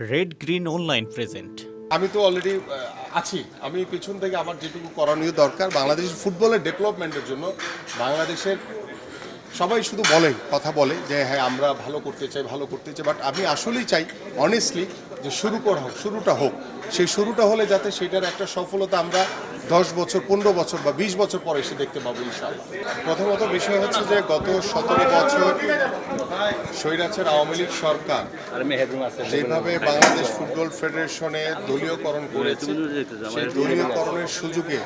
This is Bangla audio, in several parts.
রেড গ্রিন অনলাইন প্রেজেন্ট আমি তো অলরেডি আছি। আমি পিছন থেকে আমার যেটুকু করণীয় দরকার বাংলাদেশ ফুটবলের ডেভেলপমেন্টের জন্য বাংলাদেশের সবাই শুধু বলে, কথা বলে যে হ্যাঁ আমরা ভালো করতে চাই, ভালো করতে চাই। বাট আমি আসলেই চাই অনেস্টলি যে শুরু করা হোক, শুরুটা হোক। সেই শুরুটা হলে যাতে সেটার একটা সফলতা আমরা দশ বছর পনেরো বছর বা বিশ বছর পরে এসে দেখতে পাবো ইনশাআল্লাহ। প্রথমত বিষয় হচ্ছে যে গত সতেরো বছর স্বৈরাচার আওয়ামী লীগ সরকার যেভাবে বাংলাদেশ ফুটবল ফেডারেশনে দলীয়করণ করেছে সেই দলীয়করণের সুযোগে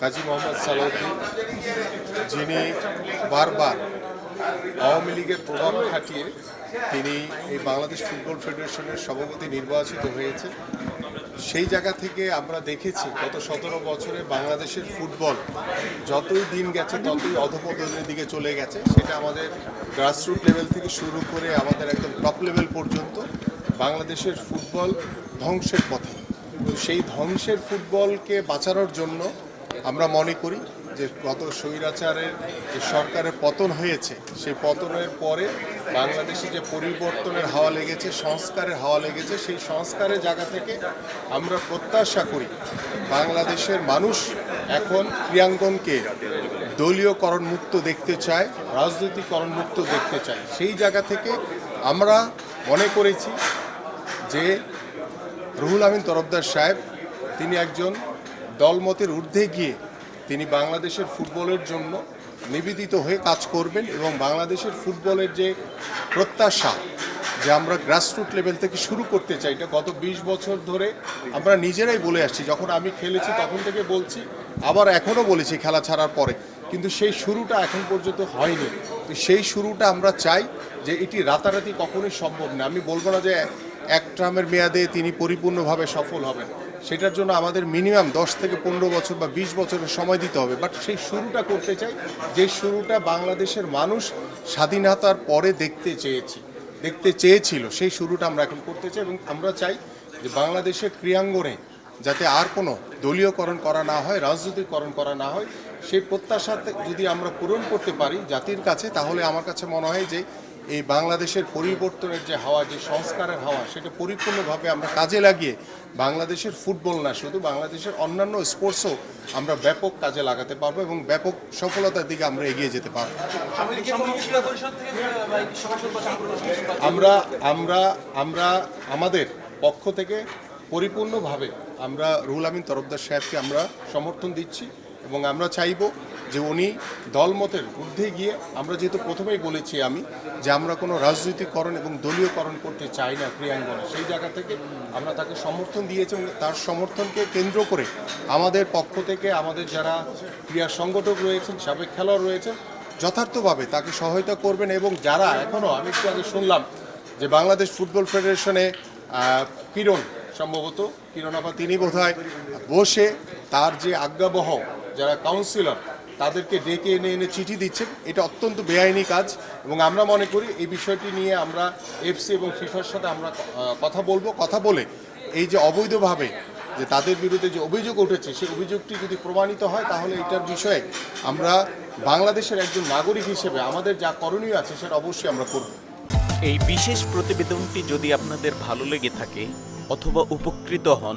কাজী মোহাম্মদ সালাউদ্দিন যিনি বারবার আওয়ামী লীগের প্রভাব খাটিয়ে তিনি এই বাংলাদেশ ফুটবল ফেডারেশনের সভাপতি নির্বাচিত হয়েছে সেই জায়গা থেকে আমরা দেখেছি গত সতেরো বছরে বাংলাদেশের ফুটবল যতই দিন গেছে, ততই অধপতনের দিকে চলে গেছে। সেটা আমাদের গ্রাসরুট লেভেল থেকে শুরু করে আমাদের একদম টপ লেভেল পর্যন্ত বাংলাদেশের ফুটবল ধ্বংসের পথে। সেই ধ্বংসের ফুটবলকে বাঁচানোর জন্য আমরা মনে করি যে গত স্বৈরাচারের যে সরকারের পতন হয়েছে, সেই পতনের পরে বাংলাদেশে যে পরিবর্তনের হাওয়া লেগেছে, সংস্কারের হাওয়া লেগেছে, সেই সংস্কারের জায়গা থেকে আমরা প্রত্যাশা করি বাংলাদেশের মানুষ এখন ক্রিয়াঙ্গনকে দলীয়করণ মুক্ত দেখতে চায় রাজনৈতিকরণ মুক্ত দেখতে চায়। সেই জায়গা থেকে আমরা মনে করেছি যে রুহুল আমিন তরফদার সাহেব, তিনি একজন দলমতের ঊর্ধ্বে গিয়ে তিনি বাংলাদেশের ফুটবলের জন্য নিবেদিত হয়ে কাজ করবেন এবং বাংলাদেশের ফুটবলের যে প্রত্যাশা যে আমরা গ্রাসরুট লেভেল থেকে শুরু করতে চাই, এটা গত ২০ বছর ধরে আমরা নিজেরাই বলে আসছি। যখন আমি খেলেছি তখন থেকে বলছি, আবার এখনও বলেছি খেলা ছাড়ার পরে। কিন্তু সেই শুরুটা এখন পর্যন্ত হয়নি। তো সেই শুরুটা আমরা চাই যে এটি রাতারাতি কখনোই সম্ভব না। আমি বলব না যে এক ট্রামের মেয়াদে তিনি পরিপূর্ণভাবে সফল হবেন। সেটার জন্য আমাদের মিনিমাম দশ থেকে পনেরো বছর বা বিশ বছরের সময় দিতে হবে। বাট সেই শুরুটা করতে চাই, যে শুরুটা বাংলাদেশের মানুষ স্বাধীনতার পরে দেখতে চেয়েছি, দেখতে চেয়েছিল, সেই শুরুটা আমরা এখন করতে চাই এবং আমরা চাই যে বাংলাদেশের ক্রিয়াঙ্গনে যাতে আর কোনো দলীয়করণ করা না হয় রাজনৈতিকরণ করা না হয়, সেই প্রত্যাশাতে যদি আমরা পূরণ করতে পারি জাতির কাছে, তাহলে আমার কাছে মনে হয় যে এই বাংলাদেশের পরিবর্তনের যে হাওয়া, যে সংস্কারের হাওয়া, সেটা পরিপূর্ণভাবে আমরা কাজে লাগিয়ে বাংলাদেশের ফুটবল না, শুধু বাংলাদেশের অন্যান্য স্পোর্টসও আমরা ব্যাপক কাজে লাগাতে পারব এবং ব্যাপক সফলতার দিকে আমরা এগিয়ে যেতে পারব। আমরা আমরা আমরা আমাদের পক্ষ থেকে পরিপূর্ণভাবে আমরা রুহুল আমিন তরফদার সাহেবকে আমরা সমর্থন দিচ্ছি। এবং আমরা চাইব যে উনি দলমতের ঊর্ধ্বে গিয়ে, আমরা যেহেতু প্রথমেই বলেছি আমি, যে আমরা কোনো রাজনৈতিকরণ এবং দলীয়করণ করতে চাই না ক্রিয়াঙ্গনে সেই জায়গা থেকে আমরা তাকে সমর্থন দিয়েছি এবং তার সমর্থনকে কেন্দ্র করে আমাদের পক্ষ থেকে আমাদের যারা ক্রীড়া সংগঠক রয়েছেন, সাবেক খেলোয়াড় রয়েছেন, যথার্থভাবে তাকে সহায়তা করবেন এবং যারা এখনও আমি একটু আগে শুনলাম যে বাংলাদেশ ফুটবল ফেডারেশনে কিরণ, সম্ভবত কিরণ আপা তিনি বোধহয় বসে তার যে আজ্ঞাবহ যারা কাউন্সিলর তাদেরকে ডেকে এনে এনে চিঠি দিচ্ছেন। এটা অত্যন্ত বেআইনি কাজ এবং আমরা মনে করি এই বিষয়টি নিয়ে আমরা এফসি এবং ফিফার সাথে আমরা কথা বলব। কথা বলে এই যে অবৈধভাবে যে তাদের বিরুদ্ধে যে অভিযোগ উঠেছে, সেই অভিযোগটি যদি প্রমাণিত হয়, তাহলে এটার বিষয়ে আমরা বাংলাদেশের একজন নাগরিক হিসেবে আমাদের যা করণীয় আছে, সেটা অবশ্যই আমরা করব। এই বিশেষ প্রতিবেদনটি যদি আপনাদের ভালো লেগে থাকে অথবা উপকৃত হন